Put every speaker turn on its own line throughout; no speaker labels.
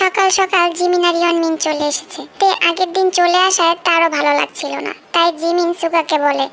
সকাল সকাল জিমিন আর ইয়নমিন চলে এসেছে। তে আগের দিন চলে আসায় তারও ভালো লাগছিল না। তাই জিমিন সুগাকে বলে,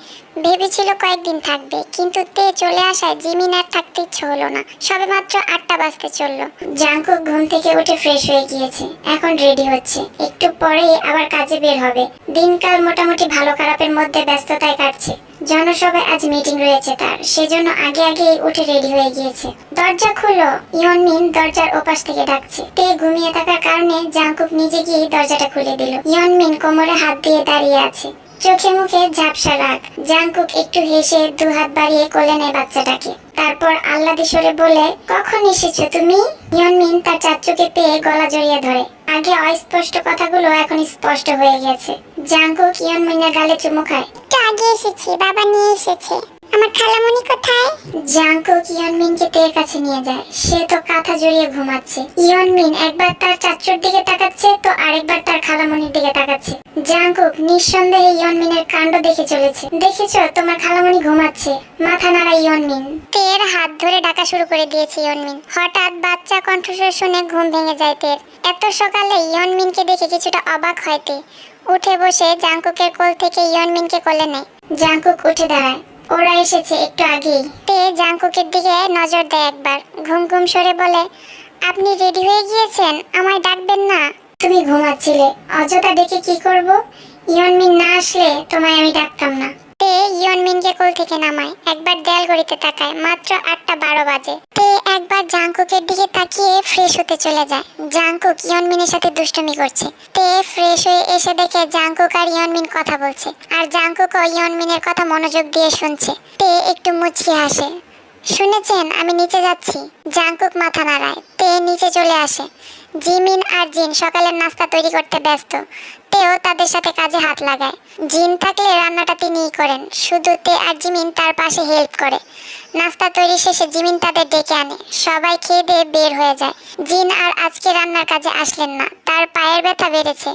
ভেবেছিল কয়েকদিন থাকবে, কিন্তু তে চলে আসায় জিমিন আর থাকতে ইচ্ছে হলো না। সবে মাত্র আটটা বাজতে চলল। জাঙ্কুক ঘুম থেকে উঠে ফ্রেশ হয়ে গিয়েছে। এখন রেডি হচ্ছে। একটু পরেই আবার কাজে বের হবে। দিনকাল মোটামুটি ভালো খারাপের মধ্যে ব্যস্ততায় কাটছে। জনসভায় আজ মিটিং রয়েছে তার। সেজন্য আগে আগে উঠে রেডি হয়ে গিয়েছে। দরজা খুলো ইয়নমিন দরজার ওপাশ থেকে ডাকছে। তে ঘুমিয়ে থাকার কারণে জাংকুক নিজে গিয়ে দরজাটা খুলে দিল। ইয়নমিন কোমরে হাত দিয়ে দাঁড়িয়ে আছে। চোখে মুখে ঝাপসা রাগ। জাংকুক একটু হেসে দু হাত বাড়িয়ে কোলে নেয় বাচ্চাটাকে। তারপর আল্লাদি সরে বলে, কখন এসেছ তুমি? ইয়নমিন তার চাচুকে পেয়ে গলা জড়িয়ে ধরে। আগে অস্পষ্ট কথাগুলো এখন স্পষ্ট হয়ে গেছে। জাংকুক ইয়নমিনের গালে চুমু খায়। একটু আগে এসেছি বাবা নিয়ে এসেছে। আমার খালামণি কোথায়? জাংকুক ইয়নমিনকে তের কাছে নিয়ে যায়। সে তো কাঁথা জড়িয়ে ঘুমাচ্ছে। ইয়নমিন একবার তার চাচুর দিকে তাকাচ্ছে তো আরেকবার তার খালামণির দিকে তাকাচ্ছে। জাংকুক নিঃসন্দেহে ইয়নমিনের কাণ্ড দেখে চলেছে। দেখেছ? তোমার খালামণি ঘুমাচ্ছে। মাথা নাড়া ইয়নমিন তের হাত ধরে ডাকা শুরু করে দিয়েছে ইয়নমিন হঠাৎ বাচ্চা কণ্ঠস্বর শুনে ঘুম ভেঙে যায় তের। এত সকালে ইয়নমিনকে দেখে কিছুটা অবাক হয় তে। উঠে বসে জাংকুকের কোল থেকে ইয়নমিনকে কোলে নেয়। জাংকুক উঠে দাঁড়ায়। ওরা এসেছে একটু আগেই। তে জাংকুকের দিকে নজর দেয় একবার। ঘুম ঘুম সরে বলে, আপনি রেডি হয়ে গিয়েছেন? আমায় ডাকবেন না? তুমি ঘুমাচ্ছিলে। অযথা ডেকে কি করব? ইয়নমিন না আসলে তোমায় আমি ডাকতাম না। তে ইয়নমিনকে কোল থেকে নামায়, একবার দেয়াল গড়িতে তাকায়, মাত্র আটটা বারো বাজে। তে একবার জাংকুকের দিকে তাকিয়ে ফ্রেশ হতে চলে যায়। জাংকুক ইয়নমিনের সাথে দুষ্টুমি করছে। তে ফ্রেশ হয়ে এসে দেখে জাংকুক আর ইয়নমিন কথা বলছে, আর জাংকুক ও ইয়নমিনের কথা মনোযোগ দিয়ে শুনছে। তে একটু মুচকি হাসে, শুনেছেন, আমি নিচে যাচ্ছি। জাংকুক মাথা নাড়ায়, তে নিচে চলে আসে। জিমিন আর জিন সকালের নাস্তা তৈরি করতে ব্যস্ত। তেও তাদের সাথে কাজে হাত লাগায়। জিন থাকলে রান্নাটা তিনিই করেন। শুধু তে আর জিমিন তার পাশে হেল্প করে। নাস্তা তৈরি শেষে জিমিন তাদের ডেকে আনে। সবাই খেয়ে দিয়ে বের হয়ে যায়। জিন আর আজকে রান্নার কাজে আসলেন না। তার পায়ের ব্যথা বেড়েছে।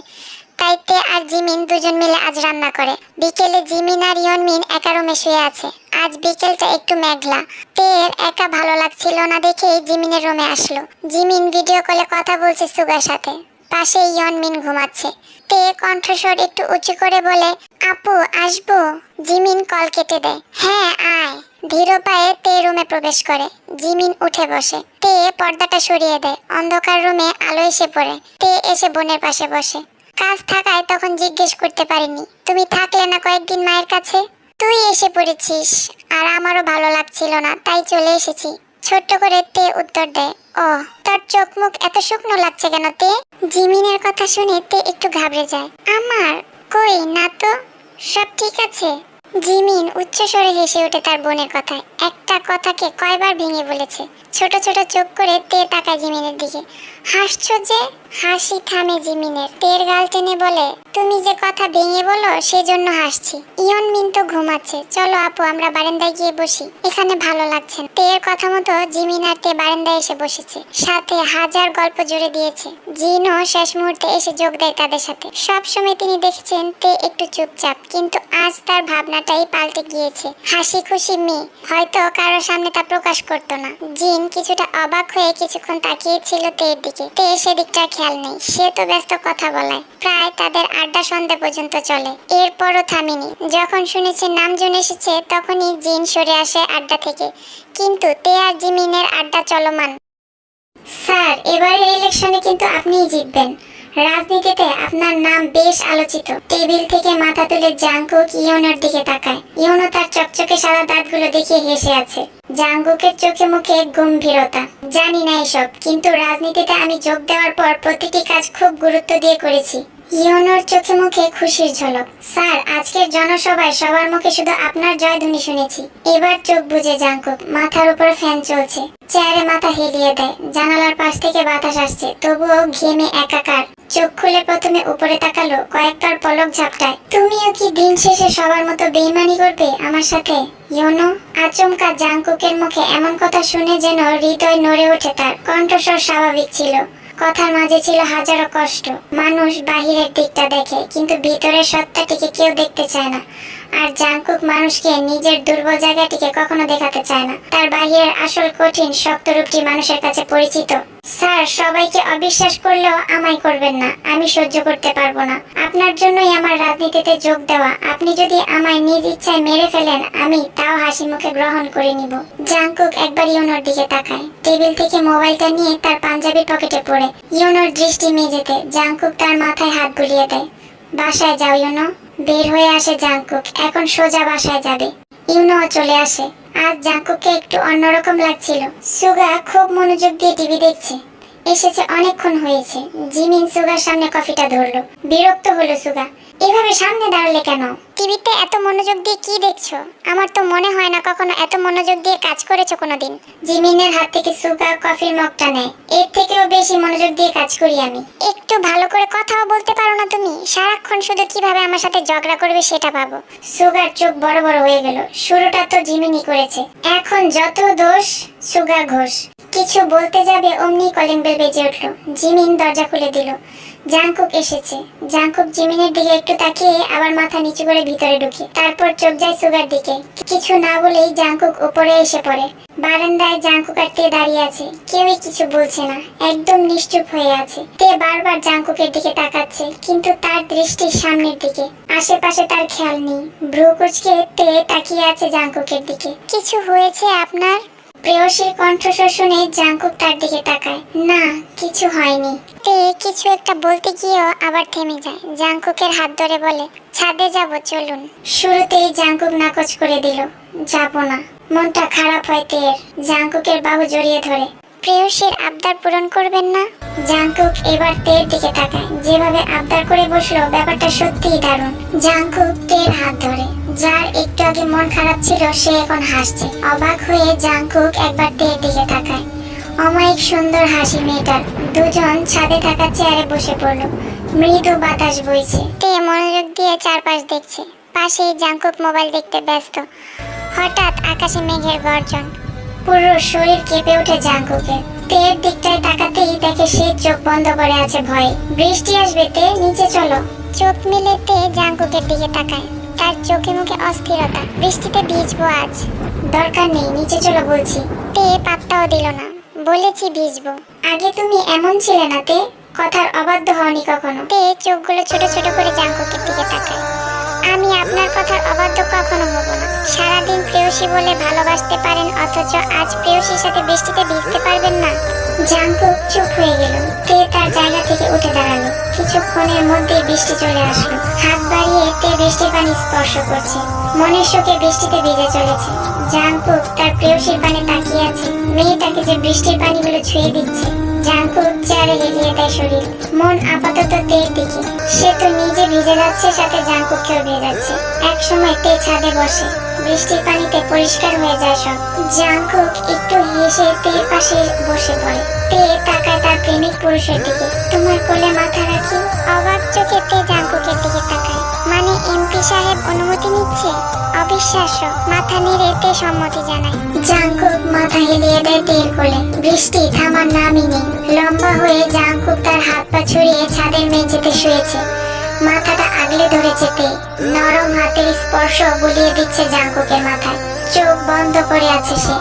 তাই তে আর জিমিন দুজন মিলে আজ রান্না করে। বিকেলে জিমিন আর ইয়নমিন একা রুমে শুয়ে আছে। আজ বিকেলটা একটু মেঘলা। তের একা ভালো লাগছিল না দেখেই জিমিনের রুমে আসলো। জিমিন ভিডিও কলে কথা বলছে সুগার সাথে। পাশে ইয়নমিন ঘুমাচ্ছে। তে কণ্ঠস্বর একটু উঁচু করে বলে, আপু, আসব? জিমিন কল কেটে দেয়। হ্যাঁ আয়। ধীর পায়ে তে রুমে প্রবেশ করে। জিমিন উঠে বসে। তে পর্দাটা সরিয়ে দেয়। অন্ধকার রুমে আলো এসে পড়ে। তে এসে বোনের পাশে বসে। কাজ থাকায় তখন জিজ্ঞেস করতে পারিনি। তুমি থাকলে না কয়েকদিন মায়ের কাছে? তুই এসে পড়েছিস, আর আমারও ভালো লাগছিল না, তাই চলে এসেছি। ছোট্ট করে তে উত্তর দেয় ও, তোর চোখ মুখ এত শুকনো লাগছে কেন তে? জিমিনের কথা শুনে তে একটু ঘাবড়ে যায়। আমার? কই, না তো? সব ঠিক আছে? জিমিন উচ্চস্বরে হেসে ওঠে তার বোনের কথায়। একটা কথাকে কয়বার ভেঙে বলেছে। ছোট ছোট চোখ করে তে তাকায় জিমিনের দিকে। হাসছো যে? হাসি থামে জিমিনের। তের গাল টেনে বলে, তুমি যে কথা ভেঙে বলো, সেজন্য হাসছি। ইয়ন মিন তো ঘুমাচ্ছে। চলো আপু, আমরা বারান্দায় গিয়ে বসি। এখানে ভালো লাগছে তের কথা মতো জিমিন আর তে বারান্দায় এসে বসেছে। সাথে হাজার গল্প জুড়ে দিয়েছে। জিনও শেষ মুহূর্তে এসে যোগ দেয় তাদের সাথে। সব সময় তিনি দেখেছেন তে একটু চুপচাপ, কিন্তু আজ তার ভাবনাটাই পাল্টে গিয়েছে। হাসি খুশি মেয়ে, হয়তো কারও সামনে তা প্রকাশ করতো না। জিন কিছুটা অবাক হয়ে কিছুক্ষণ তাকিয়েছিল তের দিকে। তে সেদিকটার খেয়াল নেই, সে তো ব্যস্ত কথা বলায়। প্রায় তাদের আড্ডা সন্ধ্যা পর্যন্ত চলে। এরপরও থামিনি। যখন শুনেছে নামজন এসেছে, তখনই জিন সরে আসে আড্ডা থেকে। কিন্তু তে আর জিমিনের আড্ডা চলমান। স্যার, এবারের ইলেকশনে কিন্তু আপনিই জিতবেন। রাজনীতিতে আপনার নাম বেশ আলোচিত। টেবিল থেকে মাথা তুলে জাঙ্কুক ইয়নের দিকে তাকায়। ইয়নো তার চকচকে সাদা দাঁতগুলো দেখে হেসে আছে। জাঙ্গুকের চোখে মুখে গম্ভীরতা। জানি না এসব, কিন্তু রাজনীতিতে আমি যোগ দেওয়ার পর প্রতিটি কাজ খুব গুরুত্ব দিয়ে করেছি। ইয়নোর চোখে মুখে খুশির ঝলক। স্যার, আজকের জনসভায় সবার মুখে শুধু আপনার জয়ধ্বনি শুনেছি। এবার চোখ বুঝে জাঙ্কুক, মাথার উপর ফ্যান চলছে। চেয়ারে মাথা হেলিয়ে দেয়, জানালার পাশ থেকে বাতাস আসছে, তবুও ঘেমে একাকার। চোখ খুলে প্রথমে উপরে তাকালো, কয়েকবার পলক ঝাপটায়। তুমিও কি দিন শেষে সবার মতো বেইমানি করবে আমার সাথে? ইয়োনো আচমকা জাংকুকের মুখে এমন কথা শুনে যেন হৃদয় নড়ে ওঠে তার। কণ্ঠস্বর স্বাভাবিক ছিল। কথার মাঝে ছিল হাজারো কষ্ট। মানুষ বাহিরের দিকটা দেখে, কিন্তু ভিতরের সত্তাটিকে কেউ দেখতে চায় না। আর জাংকুক মানুষকে নিজের দুর্বল জায়গাটিকে কখনো দেখাতে চায় না। তার বাহিরের আসল কঠিন, শক্ত রূপটি মানুষের কাছে পরিচিত। স্যার, সবাইকে অবিশ্বাস করলেও আমায় করবেন না। আমি সহ্য করতে পারব না। আপনার জন্যই আমার রাজনীতিতে যোগ দেওয়া। আপনি যদি আমায় নিজ ইচ্ছায় মেরে ফেলেন, আমি তাও হাসি মুখে গ্রহণ করে নিব। জাংকুক একবার ইউনোর দিকে তাকায়। টেবিল থেকে মোবাইলটা নিয়ে তার পাঞ্জাবির পকেটে পড়ে। ইউনোর দৃষ্টি মেঝেতে। জাংকুক তার মাথায় হাত বুলিয়ে দেয়। বাসায় যাও, ইউনো। বের হয়ে আসে জাঙ্কুক এখন সোজা বাসায় যাবে। ইউনো চলে আসে। আজ জাঙ্কুককে একটু অন্যরকম লাগছিল। সুগা খুব মনোযোগ দিয়ে টিভি দেখছে। এসেছে, অনেকক্ষণ হয়েছে। জিমিন সুগার সামনে কফিটা ধরলো। বিরক্ত হলো সুগা। এভাবে সামনে দাঁড়ালে কেন? টিভিতে এত মনোযোগ দিয়ে কি দেখছ? আমার তো মনে হয় না কখনো এত মনোযোগ দিয়ে কাজ করেছ কোনোদিন। জিমিনের হাত থেকে সুগা কফির মগটা নেয় এর থেকেও বেশি মনোযোগ দিয়ে কাজ করি আমি। একটু ভালো করে কথাও বলতে পারো না তুমি। সারাক্ষণ শুধু কীভাবে আমার সাথে ঝগড়া করবে সেটা ভাবো। সুগার চোখ বড় বড় হয়ে গেল। শুরুটা তো জিমিনি করেছে। এখন যত দোষ সুগা ঘোষ। কিছু বলতে যাবে অমনি কলিং বেল বেজে উঠল। জিমিন দরজা খুলে দিল। জাংকুক এসেছে। জাংকুক জিমিনের দিকে একটু তাকিয়ে আবার মাথা নিচু করে ভিতরে ঢুকে। তারপর চোখ যায় সুগার দিকে। কিছু না বলেই জাংকুক উপরে এসে পড়ে। বারান্দায় জাংকুক আর তে দাঁড়িয়ে আছে। কেউই কিছু বলছে না। একদম নিশ্চুপ হয়ে আছে। তে বারবার জাংকুকের দিকে তাকাচ্ছে, কিন্তু তার দৃষ্টি সামনের দিকে। আশেপাশে তার খেয়াল নেই। ভ্রু কুচকে তে তাকিয়ে আছে জাংকুকের দিকে। কিছু হয়েছে আপনার? প্রেয়সীর কণ্ঠস্বর শুনে জাংকুক তার দিকে তাকায়। না, কিছু হয়নি। তে কিছু একটা বলতে গিয়েও আবার থেমে যায়। জাংকুকের হাত ধরে বলে, ছাদে যাব, চলুন। শুরুতেই জাঙ্কুক নাকচ করে দিল, যাব না। মনটা খারাপ হয় তের। জাংকুকের বাহু জড়িয়ে ধরে, প্রেয়সীর আবদার পূরণ করবেন না? জাংকুক এবার তের দিকে তাকায়। যেভাবে আবদার করে বসল, ব্যাপারটা সত্যিই দারুণ। জাংকুক তের হাত ধরে যার একটু আগে মন খারাপ ছিল, সে এখন হাসছে। অবাক হয়ে জাংকুক একবার তের দিকে তাকায়। অমায়িক সুন্দর হাসি মেয়েটার। দুজন ছাদে থাকা চেয়ারে বসে পড়ল। মৃদু বাতাস বইছে। তে মনোযোগ দিয়ে চারপাশ দেখছে। পাশেই জাংকুক মোবাইল দেখতে ব্যস্ত। হঠাৎ আকাশে মেঘের গর্জন। পুরো শরীর কেঁপে ওঠে জাংকুকের। তের দিকটায় তাকাতেই দেখে সে চোখ বন্ধ করে আছে ভয়ে। বৃষ্টি আসবে তে, নিচে চলো। চোখ মিলে তে জাংকুকের দিকে তাকায়। তার চোখে মুখে অস্থিরতা, বৃষ্টিতে ভিজবো আজ। দরকার নেই, নিচে চলো বলছি। তে পাত্তাও দিল না। বলেছি ভিজবো। আগে তুমি এমন ছিলে না তে, কথার অবাধ্য হওনি কখনো। তে চোখগুলো ছোট ছোট করে জাঙ্কুকের দিকে তাকায়। আমি আপনার কথার অবাধ্য কখনো হব না। সারাদিন প্রেয়সী বলে ভালোবাসতে পারেন, অথচ আজ প্রেয়সীর সাথে বৃষ্টিতে ভিজতে পারবেন না। জাংকুক চুপ হয়ে গেল। তে তার জায়গা থেকে উঠে দাঁড়াল? কিছুক্ষণের মধ্যে বৃষ্টি চলে আসলো। হাত বাড়িয়ে তে বৃষ্টির পানি স্পর্শ করছে। মনের শোকে বৃষ্টিতে ভিজে চলেছে। জাংকুক তার প্রেয়সীর পানে তাকিয়ে আছে। মেয়েটাকে যে বৃষ্টির পানিগুলো ছুঁয়ে দিচ্ছে। জাংকুক চেয়ারে হেলিয়ে দেয় শরীর। মন আপাতত তের দিকে। সে তো নিজে ভিজে যাচ্ছে, সাথে জাংকুককেও ভেজাচ্ছে। এক সময় তে ছাদে বসে। বৃষ্টির পানিতে পরিষ্কার হয়ে যায় সব। জাংকুক একটু হেসে তের পাশে বসে পড়ে। তে তাকায় তার প্রেমিক পুরুষের দিকে। তোমার কোলে মাথা রাখি। অবাক চোখে তে জাংকুকের দিকে তাকায়। মানে এমপি সাহেব অনুমতি নিচ্ছে? অবিশ্বাস্য। মাথা নেড়ে তে সম্মতি জানায়। জাংকুক মাথা হেলিয়ে দেয় তের কোলে। বৃষ্টি থামার নামই নেই। লম্বা হয়ে জাংকুক তার হাত পা ছড়িয়ে ছাদের মেঝেতে শুয়েছে। মাথাটা আগলে ধরেছে তে নরম হাতের স্পর্শ বুলিয়ে দিচ্ছে জাংকুকের মাথায়। চোখ বন্ধ করে আছে সে।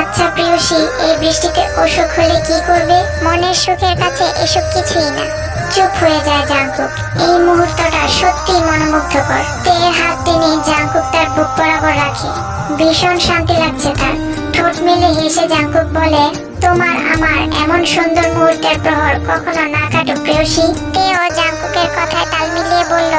আচ্ছা প্রিয়সী, এই বৃষ্টিতে অসুখ হলে কি করবে? মনের সুখের কাছে এসব কিছুই না। চুপ হয়ে যায় জাংকুক এই মুহূর্তটা সত্যি মনোমুগ্ধকর। তের হাত টেনে জাংকুক তার বুক বরাবর রাখে। ভীষণ শান্তি লাগছে তার। ঠোঁট মেলে হেসে জাংকুক বলে তোমার আমার এমন সুন্দর মুহূর্তের প্রহর কখনো না কাটুক প্রেয়সী। তেও জাঙ্কুকের কথায় তাল মিলিয়ে বলল,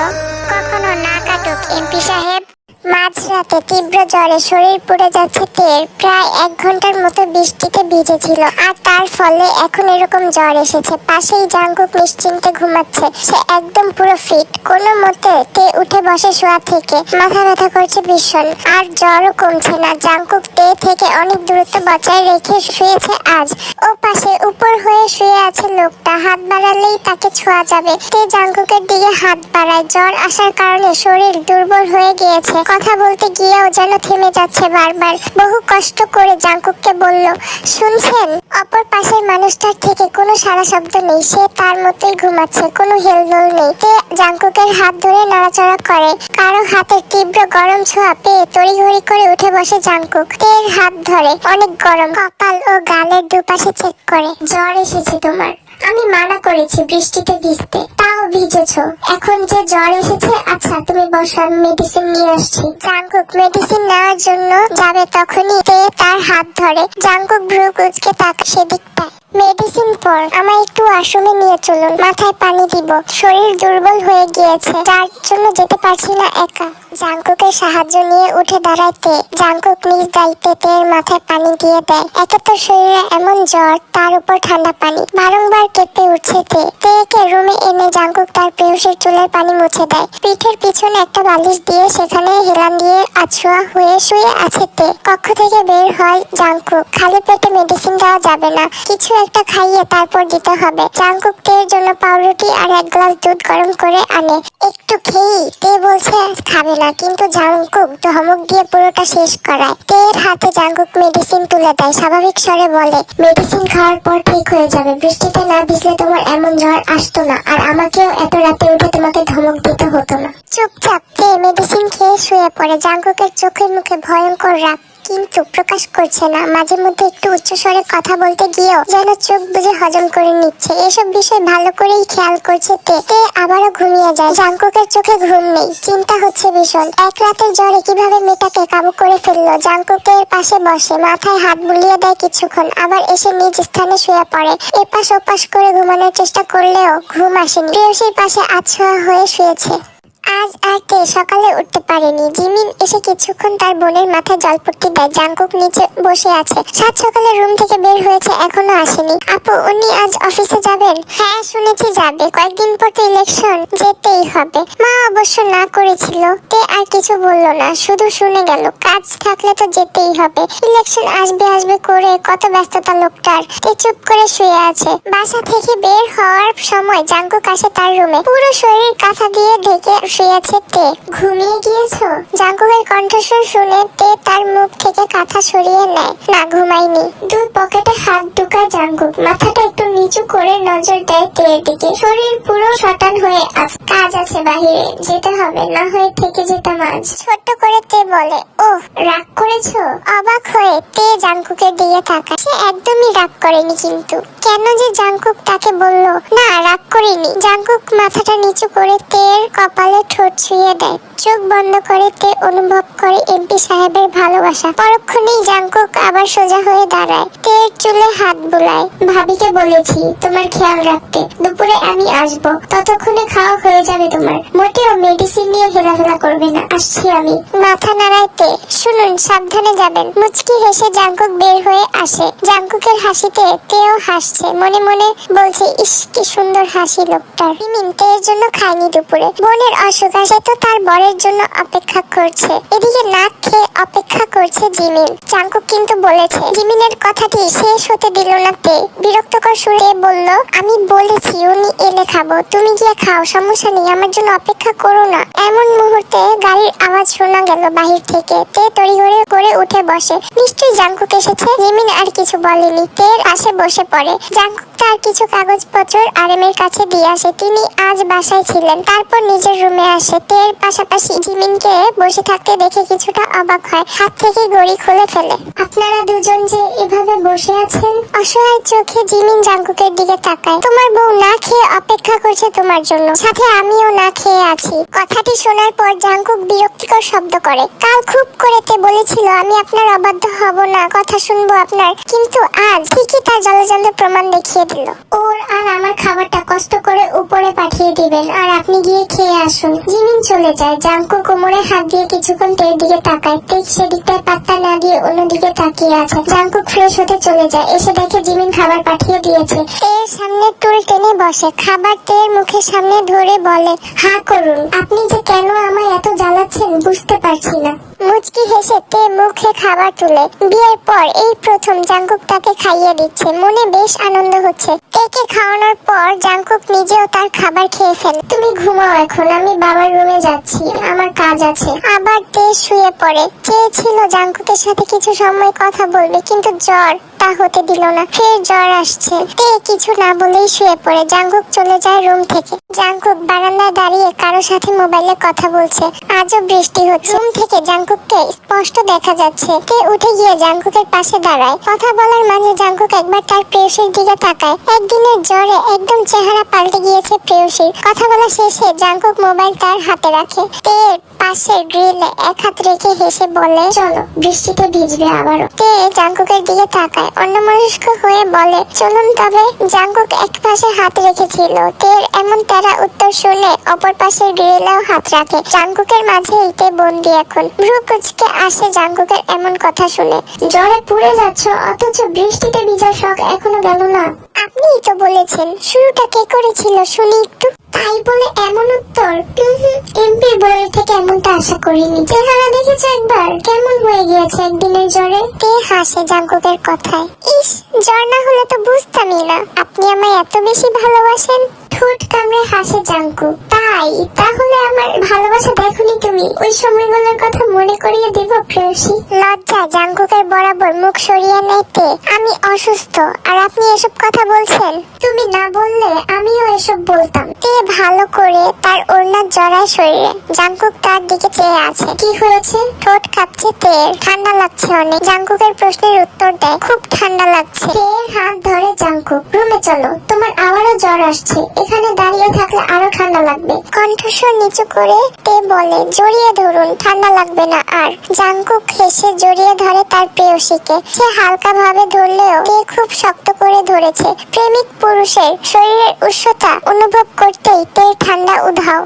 কখনো না কাটুক এমপি সাহেব। মাঝরাতে তীব্র জ্বরে শরীর পুড়ে যাচ্ছে তের প্রায় এক ঘণ্টার মতো বৃষ্টিতে ভিজেছিল। আর তার ফলে এখন এরকম জ্বর এসেছে। পাশেই জাঙ্কুক নিশ্চিন্তে ঘুমাচ্ছে। সে একদম পুরো ফিট। কোনো মতে তে উঠে বসে শোয়া থেকে মাথা ব্যথা করছে ভীষণ। আর জ্বরও কমছে না। জাঙ্কুক তে থেকে অনেক দূরত্ব বজায় রেখে শুয়েছে আজ। ও পাশে উপর হয়ে শুয়ে আছে লোকটা। হাত বাড়ালেই তাকে ছোঁয়া যাবে। তে জাঙ্কুকের দিকে হাত বাড়ায়। জ্বর আসার কারণে শরীর দুর্বল হয়ে গিয়েছে। কথা বলতে গিয়েও যেন থেমে যাচ্ছে বারবার। বহু কষ্ট করে জাঙ্কুককে বলল, শুনছেন? অপর পাশের মানুষটার থেকে কোনো সারা শব্দ নেই। সে তার মতোই ঘুমাচ্ছে, কোনো হেলদোল নেই। তে জাঙ্কুকের হাত ধরে নড়াচড়া করে। কারও হাতের তীব্র গরম ছোঁয়া পেয়ে তড়িঘড়ি করে উঠে বসে জাঙ্কুক। তের হাত ধরে, অনেক গরম। কপাল ও গালের দুপাশে চেক করে। জ্বর এসেছে তোমার। আমি মানা করেছি বৃষ্টিতে ভিজতে। তাও ভিজেছো। এখন যে জ্বর এসেছে আচ্ছা তুমি বসো মেডিসিন নিয়ে আসছি। জাঙ্কুক মেডিসিন নেওয়ার জন্য যাবে তখনই। তে তার হাত ধরে। জাঙ্কুক ভ্রু কুচকে তাক সেদিকটায় মেডিসিন পর আমায় একটু আশ্রমে নিয়ে চলুন। মাথায় পানি দিব। শরীর দুর্বল হয়ে গিয়েছে। যার জন্য যেতে পারছি না একা। জাঙ্কুকের সাহায্য নিয়ে উঠে দাঁড়ায় তে জাঙ্কুক নিজ দায়িত্বে তের মাথায় পানি দিয়ে দেয়। একে তো শরীরে এমন জ্বর, তার উপর ঠান্ডা পানি। বারংবার কেঁপে উঠছে তে। তেকে রুমে এনে জাঙ্কুক তার প্রেয়সীর চুলের পানি মুছে দেয়। পিঠের পিছনে একটা বালিশ দিয়ে সেখানে হেলান দিয়ে আছোয়া হয়ে শুয়ে আছে তে। কক্ষ থেকে বের হয় জাঙ্কুক। খালি পেটে মেডিসিন দেওয়া যাবে না। কিছু একটা খাইয়ে তারপর দিতে হবে। জাঙ্কুক তের জন্য পাউরুটি আর এক গ্লাস দুধ গরম করে আনে। একটু খেয়েই তে বলছে, খাবে না। কিন্তু জাঙ্কুক ধমক দিয়ে পুরোটা শেষ করায়। তের হাতে জাঙ্কুক মেডিসিন তুলে দেয়। স্বাভাবিক স্বরে বলে মেডিসিন খাওয়ার পর ঠিক হয়ে যাবে। বৃষ্টিতে না ভিজলে তোমার এমন জ্বর আসতো না। আর আমাকেও এত রাতে উঠে তোমাকে ধমক দিতে হতো না। চুপচাপ তে মেডিসিন খেয়ে শুয়ে পড়ে। জাঙ্কুকের চোখের মুখে ভয়ঙ্কর রাগ। কিন্তু প্রকাশ করছে না। মাঝে মধ্যে একটু উচ্চস্বরে কথা বলতে গিয়েও যেন চোখ বুঝে হজম করে নিচ্ছে। এসব বিষয় ভালো করেই খেয়াল করছে তে। তে আবারও ঘুমিয়ে যায়। জাঙ্কুকের চোখে ঘুম নেই। চিন্তা হচ্ছে ভীষণ। এক রাতের জ্বরে কীভাবে মেয়েটাকে কাবু করে ফেলল? জাঙ্কুকের পাশে বসে মাথায় হাত বুলিয়ে দেয় কিছুক্ষণ। আবার এসে নিজ স্থানে শুয়ে পড়ে। এপাশ ওপাশ করে ঘুমানোর চেষ্টা করলেও ঘুম আসেনি। প্রেয়সীর পাশে আছোয়া হয়ে শুয়েছে। আজ আর তে সকালে উঠতে পারেনি। জিমিন এসে কিছুক্ষণ তার বোনের মাথায় জলপট্টি দেয়। জাঙ্কুক নিচে বসে আছে। সাত সকালে রুম থেকে বের হয়েছে, এখনও আসেনি। আপু, উনি আজ অফিসে যাবেন? হ্যাঁ শুনেছি যাবে। কয়েকদিন পর তো ইলেকশন যেতেই হবে। মা অবশ্য না করেছিল। তে আর কিছু বলল না। শুধু শুনে গেল, কাজ থাকলে তো যেতেই হবে। ইলেকশন আসবে আসবে করে কত ব্যস্ততা লোকটার। তে চুপ করে শুয়ে আছে। বাসা থেকে বের হওয়ার সময় জাঙ্কুক আসে তার রুমে। পুরো শরীর কাঁথা দিয়ে ঢেকে শুয়ে আছে তে, ঘুমিয়ে গিয়েছো? জাঙ্কুকের কণ্ঠস্বর শুনে তে তার মুখ থেকে কাঁথা সরিয়ে নেয়। না ঘুমাইনি দুই পকেটে হাত ঢুকায় জাঙ্কুক মাথাটা নিচু করে নজর দেয় তের দিকে। শরীর পুরো শটান হয়ে আছে কাজ আছে বাহিরে, যেতে হবে, না হয়ে থেকে যেতাম আজ ছোট্ট করে তে বলে ও রাগ করেছ? অবাক হয়ে তে জাঙ্কুকের দিকে তাকায়। সে একদমই রাগ করেনি কিন্তু। কেন যে জাঙ্কুক তাকে বলল, না, রাগ করিনি। জাঙ্কুক মাথাটা নিচু করে তের কপালে ঠোঁট ছুঁয়ে দেয়। চোখ বন্ধ করে তে অনুভব করে এমপি সাহেবের ভালোবাসা। পরক্ষণেই জাঙ্কুক আবার সোজা হয়ে দাঁড়ায়। তের চুলে হাত বুলায়। ভাবিকে বলেছি তোমার খেয়াল রাখতে। দুপুরে আমি আসব। ততক্ষণে খাওয়া হয়ে যাবে তোমার। মোটেও মেডিসিন নিয়ে হেলাফেলা করবে না। আসছি আমি। মাথা নাড়াইতে। শুনুন, সাবধানে যাবেন। মুচকি হেসে জাঙ্কুক বের হয়ে আসে। জাঙ্কুকের হাসিতে তেও হাসছে। মনে মনে বলছে, ইস, কি সুন্দর হাসি লোকটার। মিমিন, তের জন্য খায়নি দুপুরে। বোনের অসুখ সে তো তার বরের জন্য অপেক্ষা করছে। এদিকে নাক খেয়ে অপেক্ষা করছে জিমিন। জাঙ্কুক কিন্তু বলেছে, জিমিনের কথাটি শেষ হতে দিল না তে। বিরক্তকর সুরে বলল, আমি বলেছি, উনি এলে খাব। তুমি গিয়ে খাও, সমস্যা নেই, আমার জন্য অপেক্ষা করো না। এমন মুহূর্তে গাড়ির আওয়াজ শোনা গেল বাহির থেকে। তে তড়িঘড়ি করে উঠে বসে। নিশ্চয়ই জাঙ্কুক এসেছে, জিমিন আর কিছু বলেনি। তের পাশে বসে পড়ে। জাঙ্কুক তার কিছু কাগজপত্র আরেমের কাছে দিয়ে আসে। তিনি আজ বাসায় ছিলেন, তারপর নিজের রুমে আসে। তের পাশাপাশি জিমিনকে বসে থাকতে দেখে কিছুটা অবাক হয়। হাত থেকে ঘড়ি খুলে ফেলে। আপনারা দুজন যে এভাবে বসে আছেন, অসহায় চোখে জিমিন জাঙ্কুকের দিকে তাকায় তোমার বউ না খেয়ে অপেক্ষা করছে তোমার জন্য। সাথে আমিও না খেয়ে আছি। কথাটি শোনার পর জাঙ্কুক বিরক্তিকর শব্দ করে। কাল খুব করেতে বলেছিল, আমি আপনার অবাধ্য হব না। কথা শুনব আপনার। কিন্তু আজ ঠিকই তার জলজন্ত প্রমাণ দেখিয়ে দিল। ওর আর আমার খাবারটা কষ্ট করে উপরে পাঠিয়ে দিবেন। আর আপনি গিয়ে খেয়ে আসুন। জিমিন চলে যায়। জাঙ্কু কোমরে হাত দিয়ে কিছুক্ষণ তের দিকে তাকায়। ঠিক সেদিকটায় পাত্তা না দিয়ে অন্যদিকে তাকিয়ে আছে। জাঙ্কু ফ্রেশ হতে চলে যায়। এসে দেখে জিমিন খাবার পাঠিয়ে দিয়েছে। এর সামনে টুল টেনে বসে, খাবার তের মুখের সামনে ধরে বলে, হা করুন, আপনি যে কেন আমায় এত জ্বালাচ্ছেন বুঝতে পারছি না। মুচকি হেসে তে মুখে খাবার তুলে, বিয়ের পর এই প্রথম জাঙ্কুক তাকে খাইয়ে দিচ্ছে। মনে বেশ আনন্দ হচ্ছে। তেকে খাওয়ানোর পর জাঙ্কুক নিজেও তার খাবার খেয়ে ফেলে। তুমি ঘুমাও এখন, আমি বাবার রুমে যাচ্ছি, আমার কাজ আছে। আবার তে শুয়ে পড়ে। চেয়েছিল জাঙ্কুকের সাথে কিছু সময় কথা বলবে, কিন্তু জ্বর তা হতে দিল না। ফের জ্বর আসছে। তে কিছু না বলেই শুয়ে পড়ে। জাঙ্কুক চলে যায় রুম থেকে। জাঙ্কুক বারান্দায় দাঁড়িয়ে কারও সাথে মোবাইলে কথা বলছে। আজও বৃষ্টি হচ্ছে। রুম থেকে জাঙ্কুককে স্পষ্ট দেখা যাচ্ছে। তে উঠে গিয়ে জাঙ্কুকের পাশে দাঁড়ায়। কথা বলার মাঝে জাঙ্কুক একবার তার প্রেয়সীর দিকে তাকায়। একদিনের জ্বরে একদম চেহারা পাল্টে গিয়েছে প্রেয়সীর। কথা বলা শেষে জাঙ্কুক মোবাইল তার হাতে রাখে। তে পাশের গ্রিলে এক হাত রেখে হেসে বলে, চলো, বৃষ্টিতে ভিজবে আবারও। তে জাঙ্কুকের দিকে তাকায়। অন্যমনস্ক হয়ে বলে, চলুন তবে। জাঙ্কুক এক পাশে হাত রেখেছিল। তের এমন তারা উত্তর শুনে অপর পাশে গ্রিলেও হাত রাখে। জাঙ্গুকের মাঝে ইতে বন্দি এখন। ভ্রু কুচকে আসে জাঙ্গুকের এমন কথা শুনে। জ্বরে পুড়ে যাচ্ছ, অথচ বৃষ্টিতে ভিজার শখ এখনও গেল না। আপনিই তো বলেছেন, শুরুটা কে করেছিল শুনি একটু। তাই বলে এমন উত্তর? এমপির বইয়ের থেকে এমনটা আশা করিনি। চেহারা দেখেছ একবার? কেমন হয়ে গিয়েছে একদিনের জ্বরে? তে হাসে জাঙ্কুকের কথায়? ইস, জ্বর না হলে তো বুঝতামই না। আপনি আমায় এত বেশি ভালোবাসেন? ঠোঁট কামড়ে হাসে জাঙ্কু। তাই, তাহলে আমার ভালোবাসা দেখনি তুমি? ওই সময়গুলোর কথা মনে করিয়ে দেব প্রেয়সী লজ্জা, জাঙ্কুকের বরাবর মুখ সরিয়ে নেতে। আমি অসুস্থ, আর আপনি এসব কথা বলছেন? তুমি না বললে আমিও এসব বলতাম। তে ভালো করে তার ওড়না জড়ায় শরীরে? জাঙ্কুক তার দিকে চেয়ে আছে। কি হয়েছে? ঠোঁট কাঁপছে তের। ঠান্ডা লাগছে অনেক। জাঙ্কুকের প্রশ্নের উত্তর দেয়, খুব ঠান্ডা লাগছে। তের হাত ধরে জাঙ্কুক রুমে চলো, তোমার আবারও জ্বর আসছে। এখানে দাঁড়িয়ে থাকলে আরও ঠান্ডা লাগবে। কণ্ঠস্বর নিচু করে তে বলে, জড়িয়ে ধরুন, ঠান্ডা লাগবে না আর। জাঙ্কুক হেসে জড়িয়ে ধরে তার প্রেয়সীকে। সে হালকা ভাবে ধরলেও তে খুব শক্ত করে ধরেছে। প্রেমিক পুরুষের শরীরের উষ্ণতা অনুভব করতেই তেল ঠান্ডা উধাও।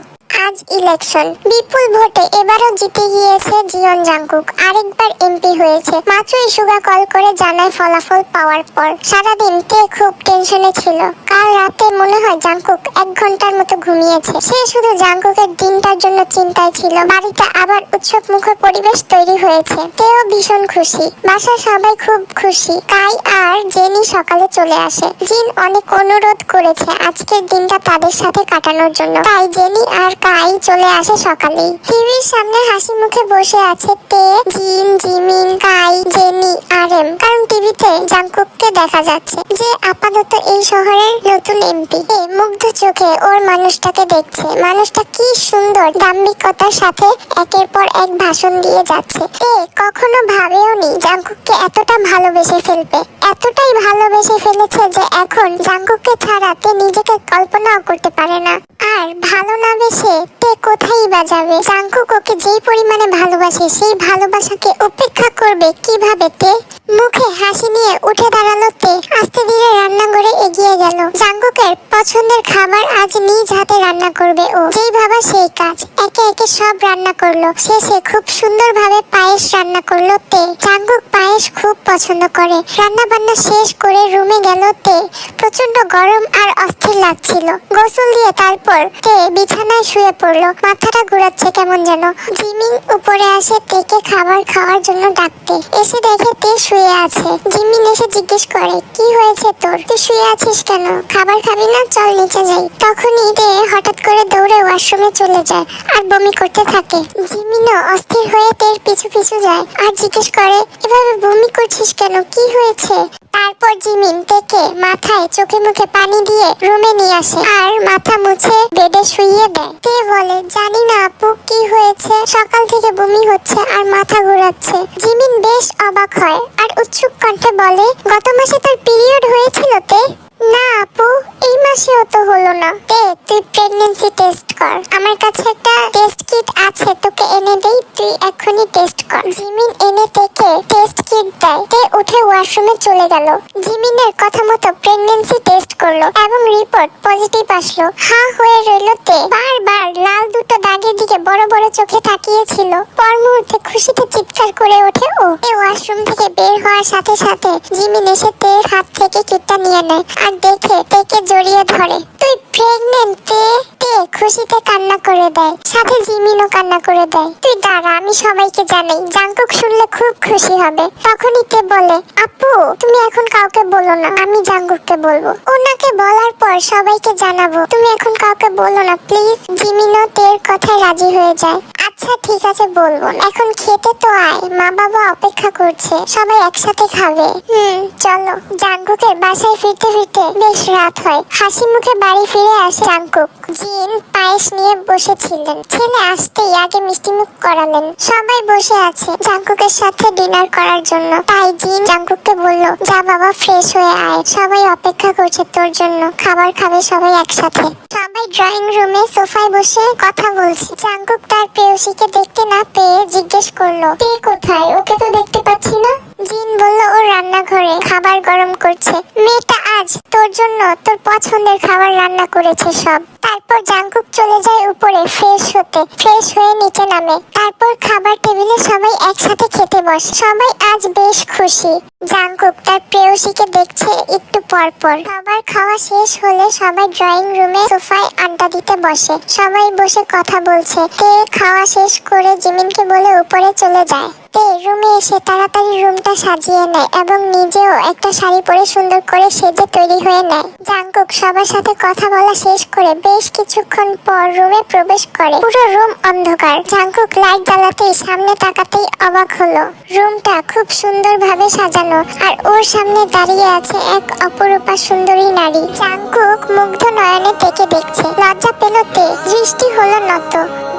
আজ ইলেকশন। বিপুল ভোটে এবারও জিতে গিয়েছে জিয়ন জাঙ্কুক আরেকবার এমপি হয়েছে। মাত্রই সুগা কল করে জানায় ফলাফল পাওয়ার পর। সারাদিন তে খুব টেনশনে ছিল। কাল রাতে মনে হয় জাঙ্কুক এক ঘণ্টার মতো ঘুমিয়েছে। সে শুধু জাঙ্কুকের দিনটার জন্য চিন্তায় ছিল। বাড়িতে আবার উৎসব মুখর পরিবেশ তৈরি হয়েছে। তেও ভীষণ খুশি। বাসার সবাই খুব খুশি। কাই আর জেনি সকালে চলে আসে। জিন অনেক অনুরোধ করেছে আজকের দিনটা তাদের সাথে কাটানোর জন্য। তাই জেনি আর কাই চলে আসে সকালে টিভির সামনে হাসি মুখে বসে আছে তে, জিন, জিমিন, কাই, জেনি আর এম কারণ টিভিতে জাংকুককে দেখা যাচ্ছে যে আপাতত এই শহরের নতুন এমপি। এ মুগ্ধ চোখে ওর মানুষটাকে দেখছে। মানুষটা কি সুন্দর দাম্ভিকতার সাথে একের পর এক ভাষণ দিয়ে যাচ্ছে। এ কখনো ভাবেওনি জাংকুককে এতটা ভালোবেসে ফেলবে। এতটাই ভালোবেসে ফেলেছে যে এখন জাংকুককে ছাড়া তে নিজেকে কল্পনাও করতে পারে না। আর ভালো না বেসে তে কোথায় বা যাবে জাংকুক ওকে যেই পরিমাণে ভালোবাসে, সেই ভালোবাসাকে উপেক্ষা করবে কীভাবে তে? মুখে হাসি নিয়ে উঠে দাঁড়াল তে। আস্তে ধীরে রান্নাঘরে এগিয়ে গেল। জাঙ্কুকের পছন্দের খাবার আজ নিজ হাতে রান্না করবে ও। যেই ভাবা সেই কাজ। একে একে সব রান্না করল। শেষে খুব সুন্দরভাবে পায়েস রান্না করল তে। জাঙ্কুক পায়েস খুব পছন্দ করে। রান্না বান্না শেষ করে রুমে গেল তে। প্রচণ্ড গরম আর অস্থির লাগছিল। গোসল দিয়ে তারপর তে বিছানায় শুয়ে পড়ল। মাথাটা ঘুরাচ্ছে কেমন যেন। জিমিং উপরে আসে তেকে খাবার খাওয়ার জন্য ডাকতে। এসে দেখে তে শুয়ে আছে। জিমিন এসে জিজ্ঞেস করে, কি হয়েছে তোর? তুই শুয়ে আছিস কেন? খাবার খাবি না? চল নিচে যাই। তখনই তে হঠাৎ করে দৌড়ে ওয়াশরুমে চলে যায় আর বমি করতে থাকে। জিমিনও অস্থির হয়ে তের পিছু পিছু যায় আর জিজ্ঞেস করে, এভাবে বমি করছিস কেন? কি হয়েছে? তারপর জিমিন থেকে মাথায় চোখে মুখে পানি দিয়ে রুমে নিয়ে আসে আর মাথা মুছে বেডে শুইয়ে দেয়। তে বলে জানি না আপু, কি হয়েছে? সকাল থেকে বমি হচ্ছে আর মাথা ঘোরাচ্ছে। জিমিন বেশ অবাক হয় আর উৎসুক কণ্ঠে বলে, গত মাসে তার পিরিয়ড হয়েছিল তে? না, আপু, এই মাসেও তো হলো না। তে, তুই প্রেগন্যান্সি টেস্ট কর। আমার কাছে একটা টেস্ট কিট আছে, তোকে এনে দেই, তুই এক্ষুনি টেস্ট কর। জিমিন এনে থেকে টেস্ট কিট দেয়। তে উঠে ওয়াশরুমে চলে গেল। জিমিনের কথা মতো প্রেগন্যান্সি টেস্ট করল এবং রিপোর্ট পজিটিভ আসলো। হা হয়ে রইল তে। বারবার লাল দুটো দাগের দিকে বড় বড় চোখে তাকিয়েছিল। পর মুহূর্তে খুশিতে চিৎকার করে ওঠে ও। এ ওয়াশরুম থেকে বের হওয়ার সাথে সাথে জিমিন এসে তের হাত থেকে কিটটা নিয়ে নেয় আর দেখে তেকে জড়িয়ে ধরে। তুই প্রেগনেন্ট তে? তে খুশিতে কান্না করে দেয়। সাথে জিমিনও কান্না করে দেয়। তুই দাঁড়া, আমি সবাইকে জানাই। জাঙ্কুক শুনলে খুব খুশি হবে। তখনই তে বলে, আপু, তুমি এখন কাউকে বলো না, আমি জাঙ্কুককে বলব। ওনাকে বলার পর সবাইকে জানাব, তুমি এখন কাউকে বলো না, প্লিজ। জিমিনও তের কথায় রাজি হয়ে যায়। আচ্ছা ঠিক আছে, বলব। এখন খেতে তো আয়। মা বাবা অপেক্ষা করছে। সবাই একসাথে খাবে। হুম, চলো। জাঙ্কুকের বাসায় ফিরতে ফিরতে বেশ রাত হয়। হাসি মুখে বাড়ি ফিরে আসে জাঙ্কুক। জিন পায়েস নিয়ে বসেছিলেন। ছেলে আসতেই আগে মিষ্টি মুখ করালেন। সবাই বসে আছে জাঙ্কুকের সাথে ডিনার করার জন্য। তাই জিন জাঙ্কুককে বলল, যা বাবা, ফ্রেশ হয়ে আয়। সবাই অপেক্ষা করছে তোর জন্য। খাবার খাবে সবাই একসাথে। সবাই ড্রয়িং রুমে সোফায় বসে কথা বলছে। জাঙ্কুক তার প্রেয়সীকে দেখতে না পেয়ে জিজ্ঞেস করল তে কোথায়? ওকে তো দেখতে পাচ্ছি না? জিন বলল, ও রান্নাঘরে খাবার গরম করছে। মেয়েটা আজ তোর জন্য তোর পছন্দের খাবার রান্না করেছে সব। তারপর জাঙ্কুক চলে যায় উপরে ফ্রেশ হতে ফ্রেশ হয়ে নিচে নামে। তারপর খাবার টেবিলে সবাই একসাথে খেতে বসে। সবাই আজ বেশ খুশি। জাঙ্কুক তার প্রেয়সীকে দেখছে একটু পর পর। খাবার খাওয়া শেষ হলে সবাই ড্রয়িং রুমে সোফায় আড্ডা দিতে বসে। সবাই বসে কথা বলছে। তে খাওয়া শেষ করে জিমিনকে বলে উপরে চলে যায়। তে রুমে এসে তাড়াতাড়ি রুমটা সাজিয়ে নেয় এবং নিজেও একটা শাড়ি পরে সুন্দর করে সেজে তৈরি হয়ে নেয়। জাঙ্কুক সবার সাথে কথা বলা শেষ করে বেশ কিছুক্ষণ পর রুমে প্রবেশ করে। পুরো রুম অন্ধকার। জাঙ্কুক লাইট জ্বালাতেই সামনে তাকাতেই অবাক হলো। রুমটা খুব সুন্দরভাবে সাজানো আর ওর সামনে দাঁড়িয়ে আছে এক অপরূপা সুন্দরী নারী। জাঙ্কুক মুগ্ধ নয়নে থেকে দেখছে। লজ্জা পেল তে, দৃষ্টি হলো নত।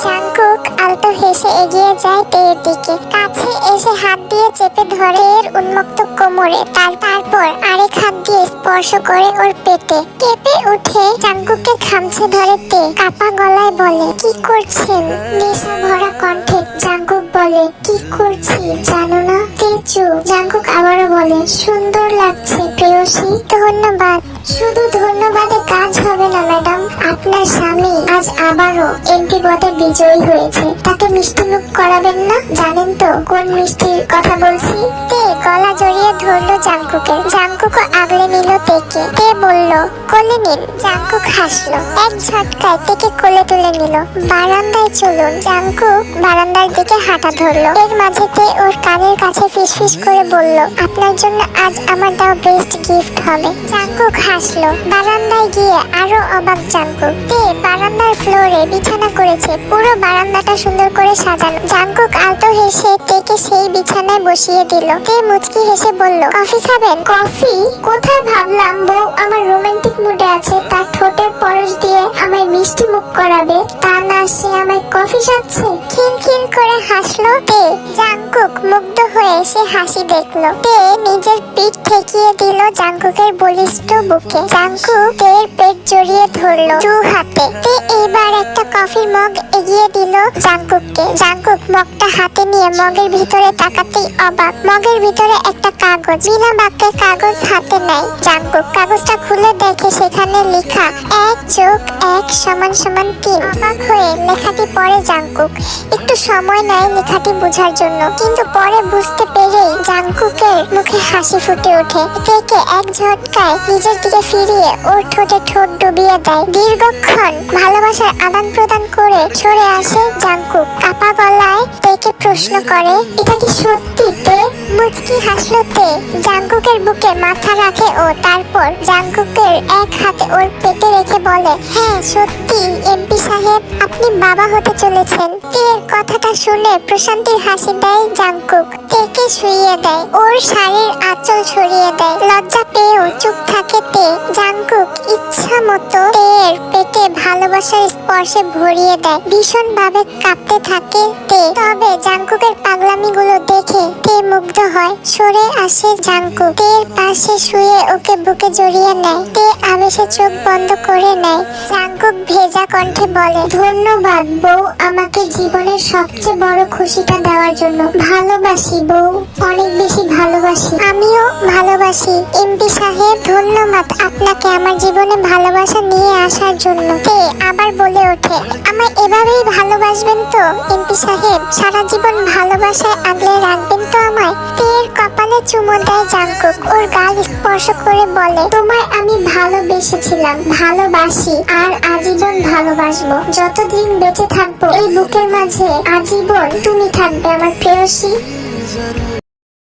জাঙ্কুক আলতো হেসে এগিয়ে যায় তের দিকে। কাছে এসে হাত দিয়ে চেপে ধরে এর উন্মুক্ত কোমরে, তার তারপর আরেক হাত দিয়ে স্পর্শ করে ওর পেটে। কেঁপে উঠে জাঙ্কুককে খামছে ধরে তে। কাপা গলায় বলে, কি করছেন? নেশা ভরা কণ্ঠে জাঙ্কুক বলে, কি করছি জানো না? তেজু জাঙ্কুক আবারও বলে, সুন্দর লাগছে প্রেয়সী, ধন্যবাদ। শুধু ধন্যবাদে কাজ হবে না, ম্যাডাম। আপনার স্বামী আজ আবারও এমপি পদে বিজয়ী হয়েছে। তাকে মিষ্টি মুখ করাবেন না? জানেন তো কোন মিষ্টির কথা বলছি? তে গলা জড়িয়ে ধরলো জাঙ্কুকে জাঙ্কুকও আগলে নিল তেকে। তে বলল, কোলে নিন। জাঙ্কুক হাসলো। এক ঝটকায় তেকে কোলে তুলে নিল। বারান্দায় চলুন। জাঙ্কুক বারান্দার দিকে হাঁটা ধরলো। এর মাঝেতে ওর কানের কাছে ফিসফিস করে বলল, আপনার জন্য আজ আমার দেওয়া বেস্ট গিফট হবে। জাঙ্কুক হাসলো বারান্দায় গিয়ে আরও অবাক জাঙ্কুক তে বারান্দার ফ্লোরে বিছানা করেছে? পুরো বারান্দাটা সুন্দর করে সাজানো। জাঙ্কুক আলতো হেসে তেকে সেই বিছানায় বসিয়ে দিল। তে মুচকি হেসে বলল, কফি খাবেন? কফি? কোথায় ভাবলাম বউ আমার রোমান্টিক মুডে আছে। তার ঠোঁটের পরশ দিয়ে আমায় মিষ্টি মুখ করাবে। তা না, সে আমায় কফি সাচ্ছে খিলখিল করে হাসলো তে জাঙ্কুক মুগ্ধ হয়ে সে হাসি দেখল। তে নিজের পিঠ ঠেকিয়ে দিল জাঙ্কুকের বলিষ্ঠ বুকে জাঙ্কুক তের পেট জড়িয়ে ধরলো দু হাতে তে এবার একটা কফির মগ এগিয়ে দিল জাঙ্কুককে জাঙ্কুক মগটা হাতে নিয়ে মগের ভিতরে তাকাতেই অবাক। মগের ভিতরে একটা কাগজ। বিনা বাক্যে কাগজ হাতে নেয় জাঙ্কুক কাগজটা খুলে দেখে সেখানে লেখা, এক যোগ এক সমান সমান তিন। অবাক হয়ে লেখাটি পড়ে জাঙ্কুক একটু সময় নেয় লেখাটি বোঝার জন্য। কিন্তু পরে বুঝতে পেরেই জাঙ্কুকের মুখে হাসি ফুটে ওঠে। থেকে এক ঝটকায় নিজের দিকে ফিরিয়ে ওর ঠোঁটে ঠোঁট ডুবিয়ে দেয়। দীর্ঘক্ষণ ভালোবাসার আদান প্রদান করে সরে আসে জাঙ্কুক কাপা গলায় তেকে প্রশ্ন করে, এটা কি সত্যি তে? মুচকি হাসলো তে জাঙ্কুকের বুকে মাথা রাখে ও তারপর জাঙ্কুকের এক হাতে ওর পেটে রেখে বলে হ্যাঁ সত্যি এমপি সাহেব, আপনি বাবা হতে চলেছেন। তের কথাটা শুনে প্রশান্তির হাসি দেয় জাঙ্কুক। তেকে শুইয়ে দেয়, ওর শাড়ির আঁচল ছড়িয়ে দেয়। লজ্জা চুপ থাকে তে। জাঙ্কুক ইচ্ছা মতো পেটে ভালোবাসার স্পর্শে ভরিয়ে দেয়। ভীষণ ভাবে কাঁপতে থাকে তে। তবে পাগলামিগুলো দেখে তে মুগ্ধ হয়। সরে আসে জাঙ্কুক। তের পাশে শুয়ে ওকে বুকে জড়িয়ে নেয়। তে আবেশে চোখ বন্ধ করে নেয়। জাঙ্কুক ভেজা কণ্ঠে বলে, ধন্যবাদ বউ আমাকে জীবনের সবচেয়ে বড় খুশিটা দেওয়ার জন্য। ভালোবাসি বউ, অনেক বেশি ভালোবাসি। আমিও ভালোবাসি। এমপি সাহেব, ধন্যবাদ আপনাকে আমার জীবনে ভালোবাসা নিয়ে আসার জন্য। তে আবার বলে ওঠে, আমায় এভাবেই ভালোবাসবেন তো এমপি সাহেব? সারা জীবন ভালোবাসায় আগলে রাখবেন তো আমায়? তের কপালে চুমো দেয় জাঙ্কুক ওর গাল স্পর্শ করে বলে, তোমায় আমি ভালোবেসেছিলাম, ভালোবাসি, আর আজীবন ভালোবাসবো। যতদিন বেঁচে থাকব, এই বুকের মাঝে আজীবন তুমি থাকবে আমার প্রেয়সী।